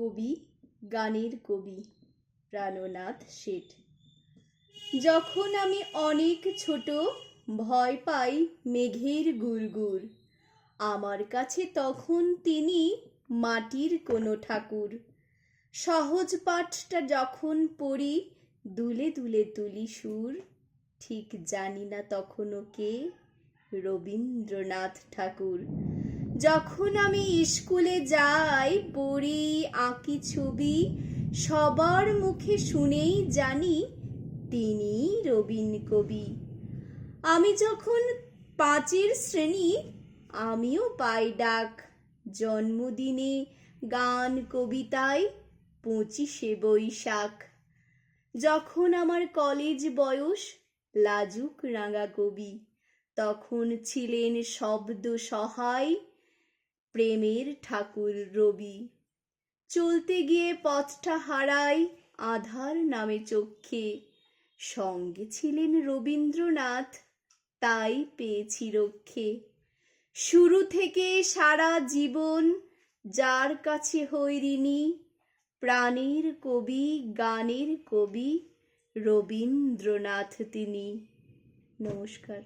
কবি, গানের কবি প্রাণনাথ শেঠ। যখন আমি অনেক ছোট, ভয় পাই মেঘের গুড়গুড়। আমার কাছে তখন তিনি মাটির কোনো ঠাকুর। সহজ পাঠটা যখন পড়ি, দুলে দুলে তুলি সুর। ঠিক জানি না তখনও কে রবীন্দ্রনাথ ঠাকুর। যখন আমি স্কুলে যাই পড়ি আঁকি ছবি সবার মুখে শুনেই জানি তিনি রবীন কবি। আমি যখন পাঁচের শ্রেণি, আমিও পাই ডাক। জন্মদিনে গান, কবিতায় পঁচিশে বৈশাখ। যখন আমার কলেজ বয়স, লাজুক রাঙা কবি। তখন ছিলেন শব্দ সহায় প্রেমের ঠাকুর রবি। চলতে গিয়ে পথটা হারাই আধার নামে চক্ষে। সঙ্গে ছিলেন রবীন্দ্রনাথ, তাই পেয়েছি রক্ষে। শুরু থেকে সারা জীবন যার কাছে হৈরিণী প্রাণের কবি, গানের কবি রবীন্দ্রনাথ তিনি। নমস্কার।